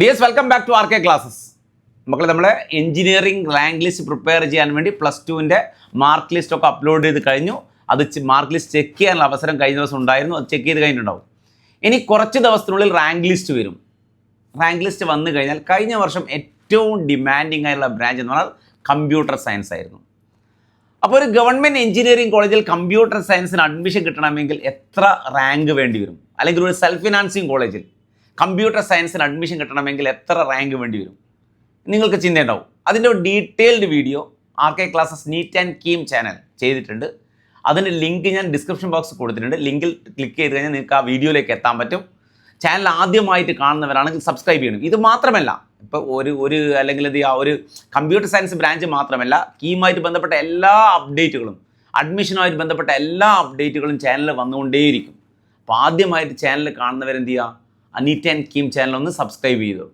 Dears welcome back to R K classes മക്കളെ നമ്മളെ engineering rank list prepare ചെയ്യാൻ വേണ്ടി പ്ലസ് ടുവിന്റെ മാർക്ക് ലിസ്റ്റ് ഒക്കെ അപ്ലോഡ് ചെയ്ത് കഴിഞ്ഞു. അത് മാർക്ക് ലിസ്റ്റ് ചെക്ക് ചെയ്യാനുള്ള അവസരം കഴിഞ്ഞ ദിവസം ഉണ്ടായിരുന്നു. അത് ചെക്ക് ചെയ്ത് കഴിഞ്ഞിട്ടുണ്ടാവും. ഇനി കുറച്ച് ദിവസത്തിനുള്ളിൽ റാങ്ക് ലിസ്റ്റ് വരും. റാങ്ക് ലിസ്റ്റ് വന്നു കഴിഞ്ഞാൽ കഴിഞ്ഞ വർഷം ഏറ്റവും ഡിമാൻഡിങ് ആയിട്ടുള്ള ബ്രാഞ്ച് എന്ന് പറഞ്ഞാൽ കമ്പ്യൂട്ടർ സയൻസ് ആയിരുന്നു. അപ്പോൾ ഒരു ഗവൺമെന്റ് എഞ്ചിനീയറിംഗ് കോളേജിൽ കമ്പ്യൂട്ടർ സയൻസിന് അഡ്മിഷൻ കിട്ടണമെങ്കിൽ എത്ര റാങ്ക് വേണ്ടി വരും? അല്ലെങ്കിൽ ഒരു സെൽഫ് ഫിനാൻസിങ് കോളേജിൽ കമ്പ്യൂട്ടർ സയൻസിന് അഡ്മിഷൻ കിട്ടണമെങ്കിൽ എത്ര റാങ്ക് വേണ്ടി വരും? നിങ്ങൾക്ക് ചിന്തയുണ്ടാവും. അതിന്റെ detailed video R K classes NEET and KEAM channel ചെയ്തിട്ടുണ്ട്. അതിന്റെ ലിങ്ക് ഞാൻ ഡിസ്ക്രിപ്ഷൻ ബോക്സ് കൊടുത്തിട്ടുണ്ട്. ലിങ്കിൽ ക്ലിക്ക് ചെയ്ത് കഴിഞ്ഞാൽ നിങ്ങൾക്ക് ആ വീഡിയോയിലേക്ക് എത്താൻ പറ്റും. ചാനൽ ആദ്യമായിട്ട് കാണുന്നവരാണെങ്കിൽ സബ്സ്ക്രൈബ് ചെയ്യണം. ഇത് മാത്രമല്ല ഇപ്പോൾ ഒരു ഒരു അല്ലെങ്കിൽ ഇത് ആ ഒരു കമ്പ്യൂട്ടർ സയൻസ് ബ്രാഞ്ച് മാത്രമല്ല കീമായിട്ട് ബന്ധപ്പെട്ട എല്ലാ അപ്ഡേറ്റുകളും അഡ്മിഷനുമായിട്ട് ബന്ധപ്പെട്ട എല്ലാ അപ്ഡേറ്റുകളും ചാനലിൽ വന്നുകൊണ്ടേയിരിക്കും. അപ്പോൾ ആദ്യമായിട്ട് ചാനൽ കാണുന്നവരെന്ത് ചെയ്യുക? അനീറ്റ് ആൻഡ് കീം ചാനൽ ഒന്ന് സബ്സ്ക്രൈബ് ചെയ്തു.